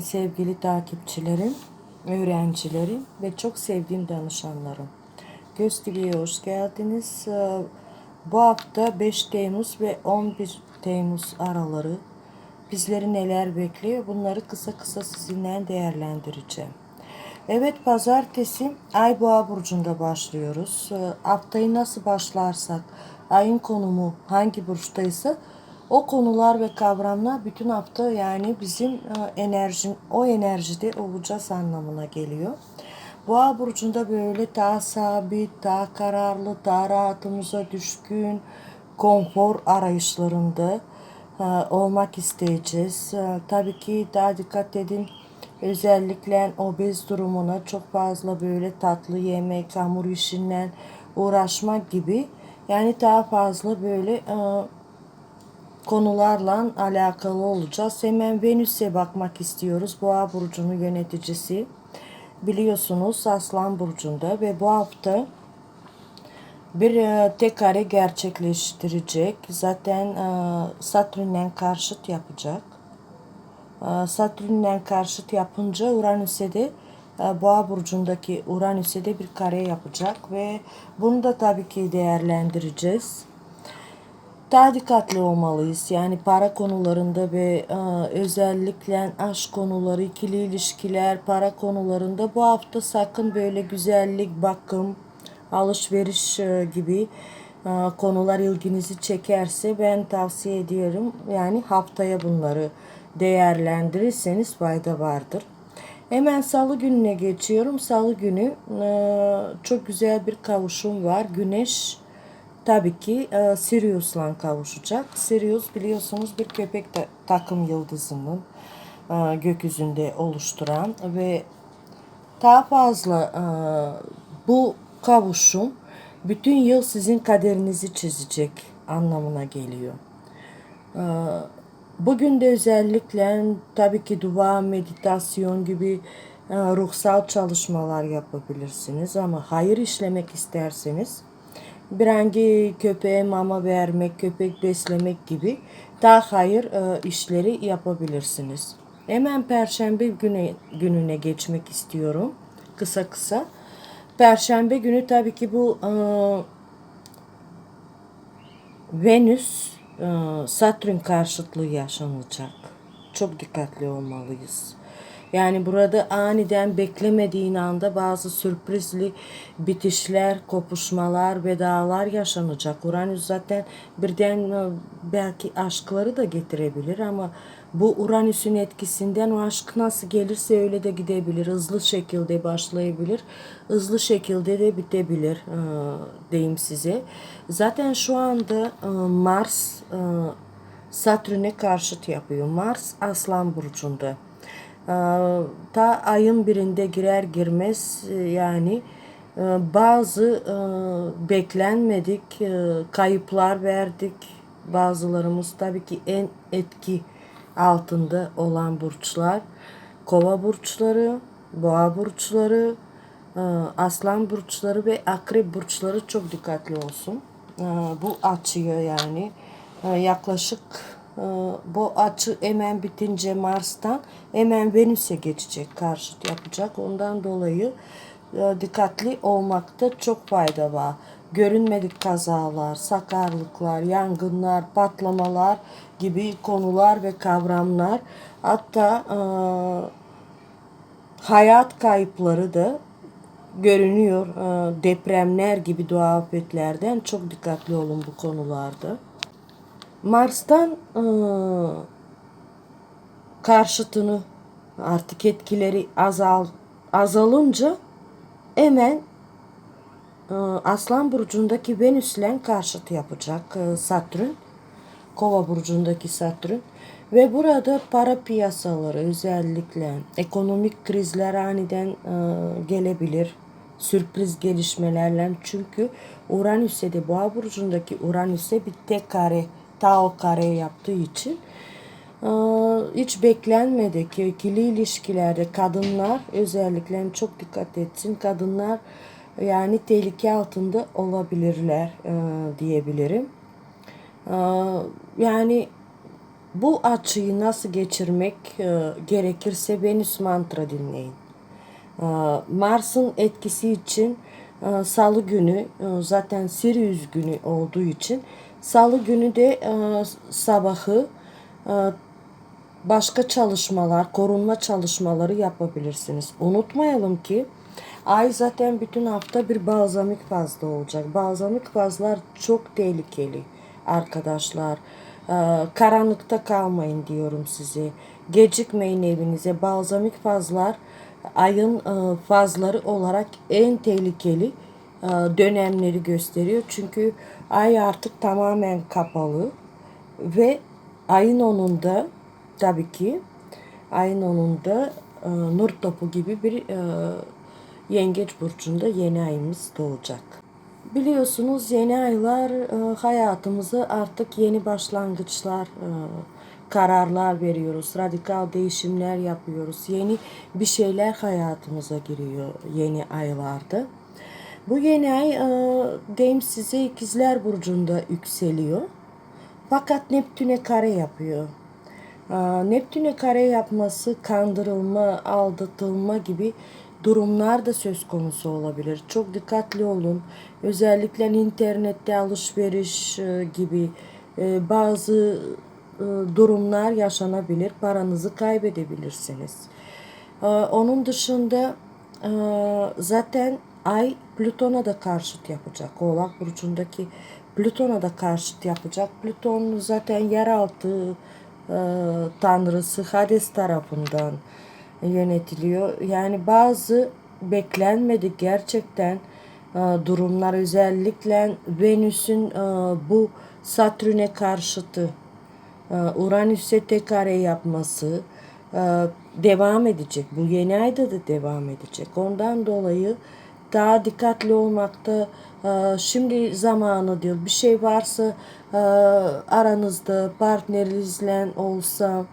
Sevgili takipçilerim, öğrencilerim ve çok sevdiğim danışanlarım. Göz TV'ye hoş geldiniz. Ee, Bu hafta 5 Temmuz ve 11 Temmuz araları bizleri neler bekliyor bunları kısa kısa sizinle değerlendireceğim. Evet pazartesi Ay Boğa burcunda başlıyoruz. Ee, Haftayı nasıl başlarsak, ayın konumu hangi burçtaysa o konular ve kavramlar bütün hafta yani bizim e, enerjim o enerjide olacağız anlamına geliyor. Boğa burcunda böyle daha sabit, daha kararlı, daha rahatımıza düşkün, konfor arayışlarında e, olmak isteyeceğiz. E, Tabii ki daha dikkat edin. Özellikle obez durumuna çok fazla böyle tatlı yemek, hamur işinden uğraşmak gibi yani daha fazla böyle konularla alakalı olacağız. Hemen Venüs'e bakmak istiyoruz. Boğa burcunun yöneticisi. Biliyorsunuz Aslan burcunda ve bu hafta bir e, tek kare gerçekleştirecek. Zaten e, Satürn'le karşıt yapacak. E, Satürn'le karşıt yapınca Uranüs'e de e, Boğa burcundaki Uranüs'e de bir kare yapacak ve bunu da tabii ki değerlendireceğiz daha dikkatli olmalıyız. Yani para konularında ve e, özellikle aşk konuları, ikili ilişkiler, para konularında bu hafta sakın böyle güzellik, bakım, alışveriş e, gibi e, konular ilginizi çekerse ben tavsiye ediyorum. Yani haftaya bunları değerlendirirseniz fayda vardır. Hemen salı gününe geçiyorum. Salı günü çok güzel bir kavuşum var. Güneş tabii ki e, Sirius'la kavuşacak. Sirius biliyorsunuz bir köpek ta- takım yıldızının e, gökyüzünde oluşturan ve daha fazla e, bu kavuşum bütün yıl sizin kaderinizi çizecek anlamına geliyor. E, Bugün de özellikle tabii ki dua, meditasyon gibi e, ruhsal çalışmalar yapabilirsiniz ama hayır işlemek isterseniz bir hangi köpeğe mama vermek, köpek beslemek gibi daha hayır e, işleri yapabilirsiniz. Hemen perşembe güne, gününe geçmek istiyorum. Kısa kısa. Perşembe günü tabii ki bu e, Venüs e, Satürn karşıtlığı yaşanacak. Çok dikkatli olmalıyız. Yani burada aniden beklemediğin anda bazı sürprizli bitişler, kopuşmalar, vedalar yaşanacak. Uranüs zaten birden e, belki aşkları da getirebilir ama bu Uranüs'ün etkisinden o aşk nasıl gelirse öyle de gidebilir. Hızlı şekilde başlayabilir. Hızlı şekilde de bitebilir e, size. Zaten şu anda e, Mars e, Satürn'e karşıt yapıyor. Mars Aslan Burcu'nda. Ee, ta ayın birinde girer girmez e, yani e, bazı e, beklenmedik kayıplar verdik. Bazılarımız tabii ki en etki altında olan burçlar. Kova burçları, boğa burçları, aslan burçları ve akrep burçları çok dikkatli olsun. Bu açıyor yani yaklaşık bu açı hemen bitince Mars'tan hemen Venüs'e geçecek, karşıt yapacak. Ondan dolayı e, dikkatli olmakta çok fayda var. Görünmedik kazalar, sakarlıklar, yangınlar, patlamalar gibi konular ve kavramlar hatta e, hayat kayıpları da görünüyor. E, depremler gibi doğa afetlerden çok dikkatli olun bu konularda. Mars'tan e, karşıtını artık etkileri azal azalınca hemen e, Aslan burcundaki Venüs'le karşıt yapacak e, Satürn. Kova burcundaki Satürn ve burada para piyasaları özellikle ekonomik krizler aniden e, gelebilir. Sürpriz gelişmelerle çünkü Uranüs'e de Boğa burcundaki Uranüs'e bir tek kare Tao kare yaptığı için hiç beklenmedik ikili ilişkilerde kadınlar özellikle çok dikkat etsin. Kadınlar yani tehlike altında olabilirler diyebilirim. Yani bu açıyı nasıl geçirmek gerekirse Venüs mantra dinleyin. Mars'ın etkisi için Salı günü zaten Sirius günü olduğu için Salı günü de e, sabahı e, başka çalışmalar, korunma çalışmaları yapabilirsiniz. Unutmayalım ki ay zaten bütün hafta bir balzamik fazla olacak. Balzamik fazlar çok tehlikeli arkadaşlar. Ee, karanlıkta kalmayın diyorum size. Gecikmeyin evinize. Balzamik fazlar ayın e, fazları olarak en tehlikeli dönemleri gösteriyor. Çünkü ay artık tamamen kapalı ve ayın onunda tabii ki ayın onunda e, nur topu gibi bir e, yengeç burcunda yeni ayımız doğacak. Biliyorsunuz yeni aylar e, hayatımızı artık yeni başlangıçlar, e, kararlar veriyoruz. Radikal değişimler yapıyoruz. Yeni bir şeyler hayatımıza giriyor yeni aylarda. Bu yeni ay e, deyim size ikizler burcunda yükseliyor. Fakat Neptün'e kare yapıyor. Aa, Neptün'e kare yapması kandırılma, aldatılma gibi durumlar da söz konusu olabilir. Çok dikkatli olun. Özellikle internette alışveriş e, gibi e, bazı e, durumlar yaşanabilir. Paranızı kaybedebilirsiniz. Onun dışında e, zaten Ay Plüton'a da karşıt yapacak. Oğlak Burcu'ndaki Plüton'a da karşıt yapacak. Plüton zaten yeraltı e, tanrısı Hades tarafından yönetiliyor. Yani bazı beklenmedik gerçekten e, durumlar özellikle Venüs'ün e, bu Satürn'e karşıtı e, Uranüs'e tek kare yapması e, devam edecek. Bu yeni ayda da devam edecek. Ondan dolayı daha dikkatli olmakta e, şimdi zamanı değil. Bir şey varsa e, aranızda partnerinizle olsa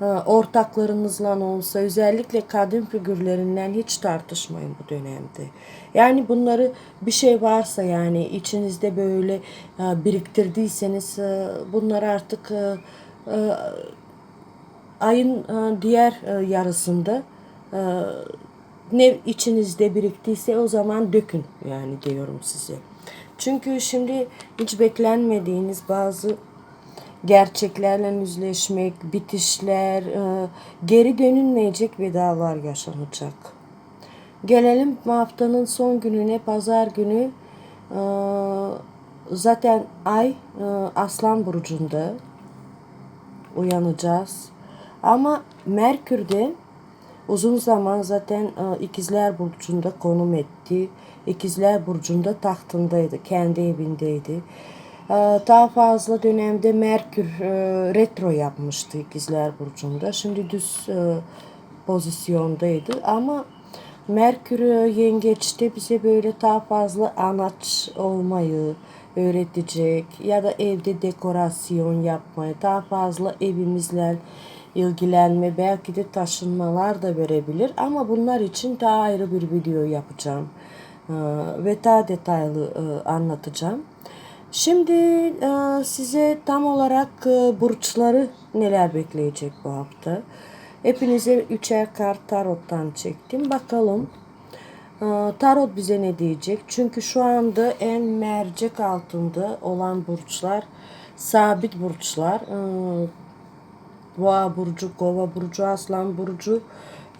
e, ortaklarınızla olsa özellikle kadın figürlerinden hiç tartışmayın bu dönemde. Yani bunları bir şey varsa yani içinizde böyle e, biriktirdiyseniz e, bunları artık ayın diğer yarısında ne içinizde biriktiyse o zaman dökün yani diyorum size. Çünkü şimdi hiç beklenmediğiniz bazı gerçeklerle yüzleşmek, bitişler, e, geri dönülmeyecek vedalar yaşanacak. Gelelim haftanın son gününe, pazar günü. E, zaten ay e, Aslan Burcu'nda uyanacağız. Ama Merkür'de uzun zaman zaten e, İkizler Burcu'nda konum etti. İkizler Burcu'nda tahtındaydı, kendi evindeydi. E, Daha fazla dönemde Merkür e, retro yapmıştı İkizler Burcu'nda. Şimdi düz e, pozisyondaydı ama Merkür yengeçte bize böyle daha fazla anaç olmayı öğretecek ya da evde dekorasyon yapmayı, daha fazla evimizle ilgilenme, belki de taşınmalar da verebilir ama bunlar için daha ayrı bir video yapacağım Ee, ve daha detaylı e, anlatacağım. Şimdi e, size tam olarak e, burçları neler bekleyecek bu hafta. Hepinize üçer kart tarottan çektim. Bakalım tarot bize ne diyecek? Çünkü şu anda en mercek altında olan burçlar sabit burçlar. Boğa burcu, Kova burcu, Aslan burcu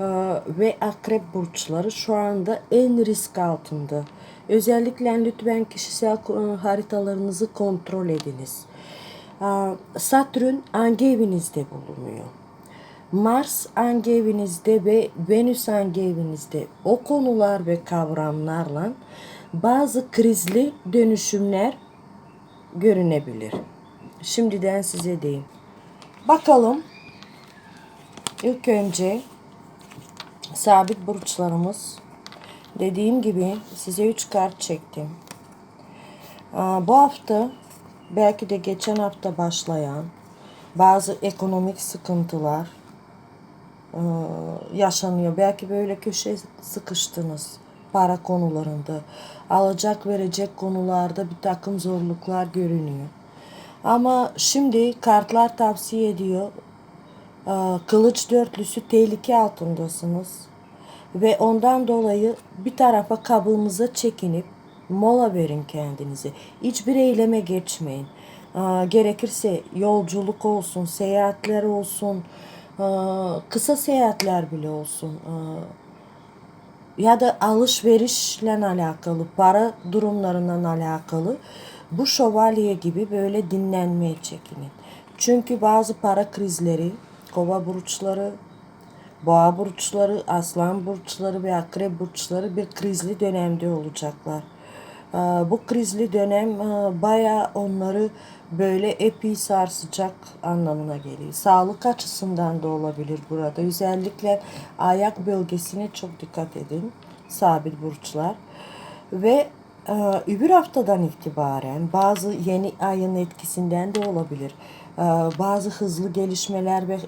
e, ve Akrep burçları şu anda en risk altında. Özellikle lütfen kişisel e, haritalarınızı kontrol ediniz. E, Satürn hangi evinizde bulunuyor? Mars hangi evinizde ve Venüs hangi evinizde? O konular ve kavramlarla bazı krizli dönüşümler görünebilir. Şimdiden size diyeyim. Bakalım. İlk önce sabit burçlarımız. Dediğim gibi size 3 kart çektim. Bu hafta belki de geçen hafta başlayan bazı ekonomik sıkıntılar e, yaşanıyor. Belki böyle köşe sıkıştınız para konularında. Alacak verecek konularda bir takım zorluklar görünüyor. Ama şimdi kartlar tavsiye ediyor. Ee, Kılıç dörtlüsü tehlike altındasınız. Ve ondan dolayı bir tarafa kabığınıza çekinip mola verin kendinize. Hiçbir eyleme geçmeyin. Ee, Gerekirse yolculuk olsun, seyahatler olsun, ee, kısa seyahatler bile olsun. Ya da alışverişle alakalı, para durumlarından alakalı bu şövalye gibi böyle dinlenmeye çekinin. Çünkü bazı para krizleri, kova burçları, boğa burçları, aslan burçları ve akrep burçları bir krizli dönemde olacaklar. Ee, Bu krizli dönem e, bayağı onları böyle epey sarsacak anlamına geliyor. Sağlık açısından da olabilir burada. Özellikle ayak bölgesine çok dikkat edin sabit burçlar. Ve öbür haftadan itibaren bazı yeni ayın etkisinden de olabilir. E, bazı hızlı gelişmeler ve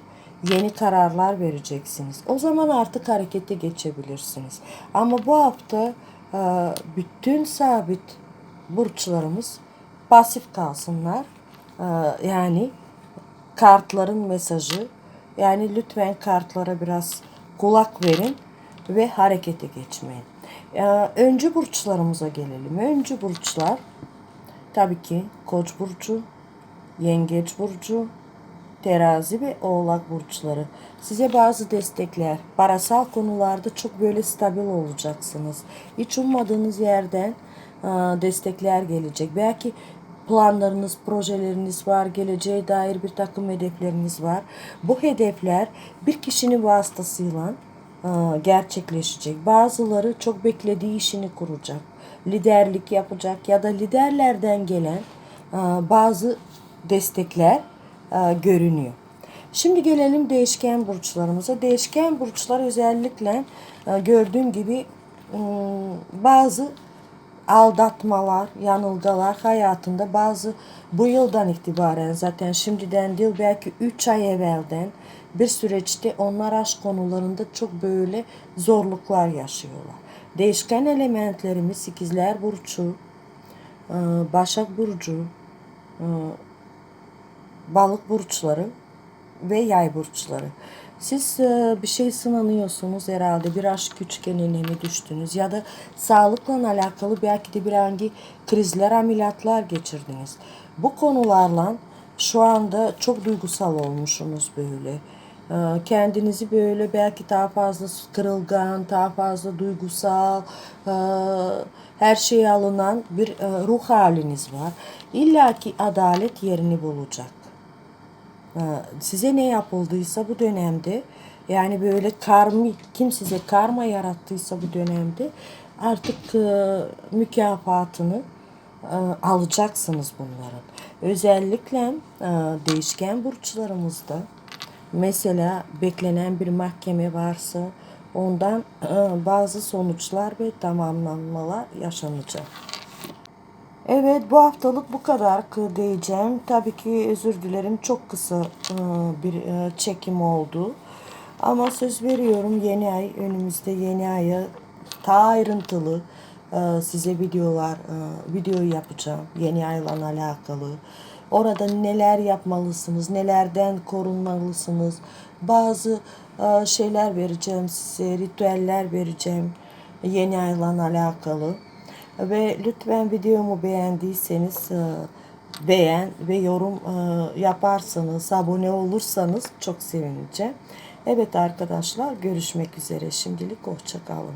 yeni kararlar vereceksiniz. O zaman artık harekete geçebilirsiniz. Ama bu hafta e, bütün sabit burçlarımız pasif kalsınlar. E, yani kartların mesajı. Yani lütfen kartlara biraz kulak verin ve harekete geçmeyin. Ee, öncü burçlarımıza gelelim. Öncü burçlar tabii ki Koç burcu, Yengeç burcu, Terazi ve Oğlak burçları. Size bazı destekler, parasal konularda çok böyle stabil olacaksınız. Hiç ummadığınız yerden e, destekler gelecek. Belki planlarınız, projeleriniz var, geleceğe dair bir takım hedefleriniz var. Bu hedefler bir kişinin vasıtasıyla gerçekleşecek. Bazıları çok beklediği işini kuracak, liderlik yapacak ya da liderlerden gelen bazı destekler görünüyor. Şimdi gelelim değişken burçlarımıza. Değişken burçlar özellikle gördüğüm gibi bazı aldatmalar, yanılgılar hayatında bazı bu yıldan itibaren zaten şimdiden değil belki 3 ay evvelden bir süreçte onlar aşk konularında çok böyle zorluklar yaşıyorlar. Değişken elementlerimiz ikizler burcu, e, başak burcu, e, balık burçları ve yay burçları. Siz e, bir şey sınanıyorsunuz herhalde bir aşk üçgenine mi düştünüz ya da sağlıkla alakalı belki de bir hangi krizler ameliyatlar geçirdiniz. Bu konularla şu anda çok duygusal olmuşsunuz böyle. E, Kendinizi böyle belki daha fazla kırılgan, daha fazla duygusal, e, her şeye alınan bir e, ruh haliniz var. İlla ki adalet yerini bulacak. Ee, size ne yapıldıysa bu dönemde yani böyle karmi kim size karma yarattıysa bu dönemde artık e, mükafatını e, alacaksınız bunların. Özellikle e, değişken burçlarımızda mesela beklenen bir mahkeme varsa ondan e, bazı sonuçlar ve tamamlanmalar yaşanacak. Evet bu haftalık bu kadar diyeceğim. Tabii ki özür dilerim çok kısa e, bir e, çekim oldu. Ama söz veriyorum yeni ay önümüzde yeni aya daha ayrıntılı e, size videolar videoyu yapacağım yeni ayla alakalı. Orada neler yapmalısınız, nelerden korunmalısınız. Bazı şeyler vereceğim size, ritüeller vereceğim yeni ayla alakalı. Ve lütfen videomu beğendiyseniz e, beğen ve yorum e, yaparsanız, abone olursanız çok sevineceğim. Evet arkadaşlar görüşmek üzere. Şimdilik hoşçakalın.